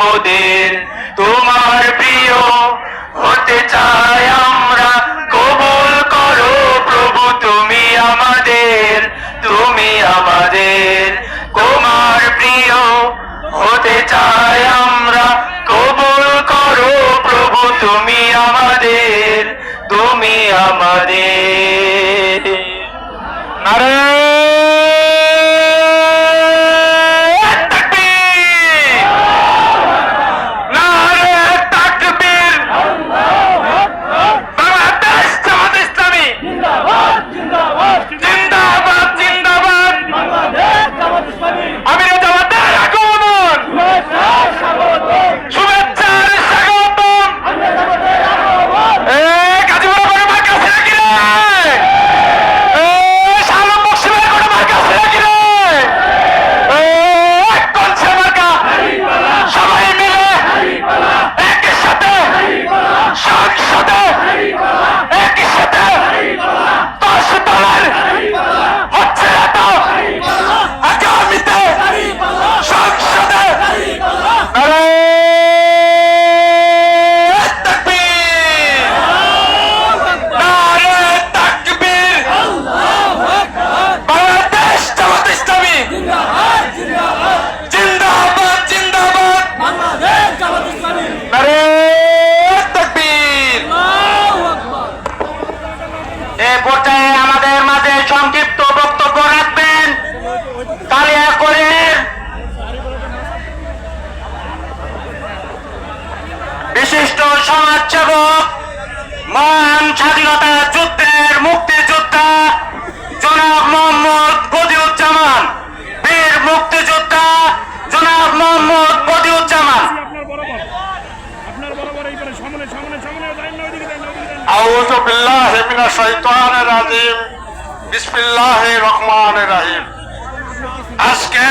মোদের তোমার প্রিয় হতে চাই আমরা, কবুল করো প্রভু, তুমি আমাদের তুমি আমাদের। তোমার প্রিয় হতে চাই আমরা, কবুল করো প্রভু, তুমি আমাদের তুমি আমাদের। নারে বিশিষ্ট সমাজসেবক মহান স্বাধীনতা যুদ্ধের মুক্তিযোদ্ধা জনাব মোহাম্মদ বদিউজ্জামান বীর মুক্তিযোদ্ধা জনাব মোহাম্মদ বদিউজ্জামান। আজকে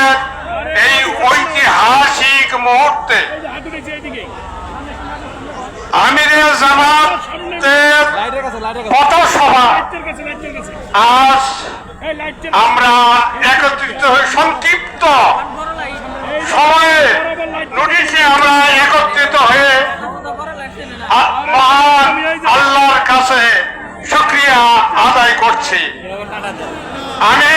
এই ঐতিহাসিক মুহূর্তে এই যে হাত উঠেছে এইদিকে সংক্ষিপ্ত সময়ে নোটিশে আমরা একত্রিত হয়ে মহান আল্লাহর কাছে শুক্রিয়া আদায় করছি। আমি